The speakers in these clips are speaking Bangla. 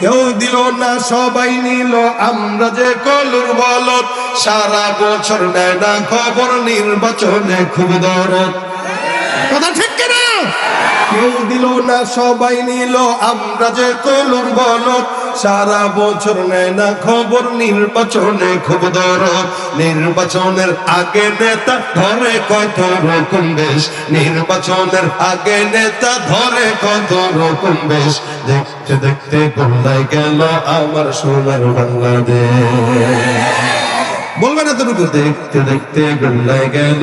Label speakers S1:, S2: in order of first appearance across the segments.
S1: কেউ দিল না সবাই নিল। আমরা যে কলুর বলত সারা বছর নেয় না খবর নির্বাচনে খুব দরদ। কথা ঠিক কিনা? কেউ দিল না সবাই নিল। আমরা যে কলুর বলত সারা বছর নেয় না খবর, নির্বাচনে খুব দরদ। নির্বাচনের আগে নেতা ধরে কত রকম বেশ। নির্বাচনের আগে নেতা ধরে কত রকম বেশ। দেখতে দেখতে গোল্লায় গেল আমার সোনার বাংলাদেশ। বলবেন এতটুকু, দেখতে দেখতে গোল্লায় গেল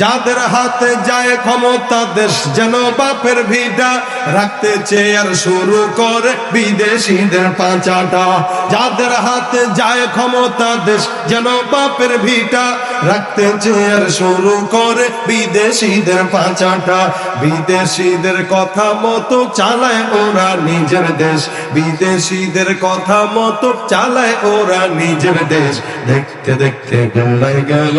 S1: যাদের হাতে যায় ক্ষমতা, দেশ যেন বাপের ভিটা রাখতে চেয়ার শুরু করে বিদেশিদের পাঁচাটা। যাদের হাতে যায় ক্ষমতা, দেশ যেন বাপের ভিটা রাখতে চেয়ার শুরু করে বিদেশিদের পাঁচাটা। বিদেশিদের কথা মতো চালায় ওরা নিজের দেশ। বিদেশিদের কথা মতো চালায় ওরা নিজের দেশ। দেখতে দেখতে গেল